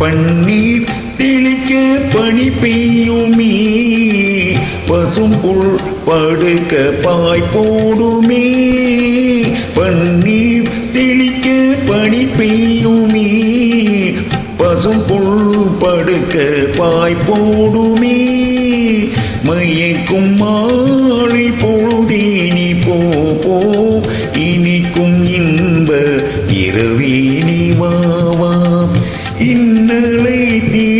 பன்னீர் தெளிக்க பனி பெய்யுமே பசும் புல் படுக்க பாய் போடுமே. பன்னீர் தெளிக்க பனி பெய்யுமே பசும் புல் படுக்க பாய் போடுமே. மயக்கும் மாலை பொழுதேனி போ போ. இனிக்கும் இன்ப இரவேணி மாவா இன்னலை தீர்க்கவா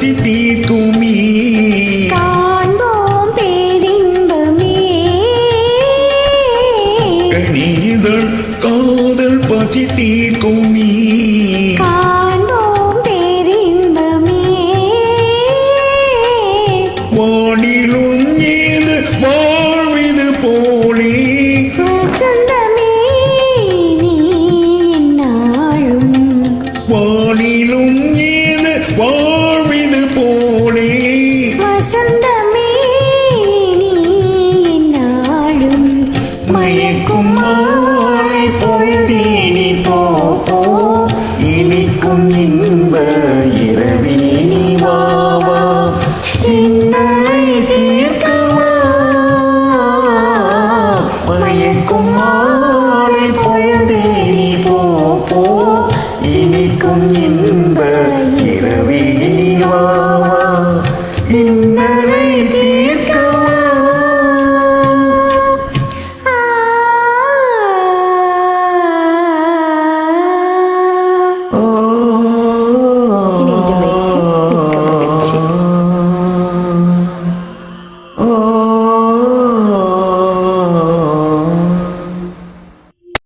பசி தீர்க்குமே காண்போம் பேரின்பமே. கனிதழ் காதல் பசி தீர்க்குமே காண்போம் பேரின்பமே. வானிலும் ஏது வாழ்விது போலே. வசந்தமே நீ என்னாலும். வானிலும் ஏது வாழ்விது போலே வசந்தமே நாளும் மயக்கும் மாலை பொழுதேனி போ இனிக்கும் இன்ப இரவேணி வாவா இன்னலை தீர்க்கவா. மயக்கும் மாலை பொழுதேனி போ. இனிக்கும் இன்ப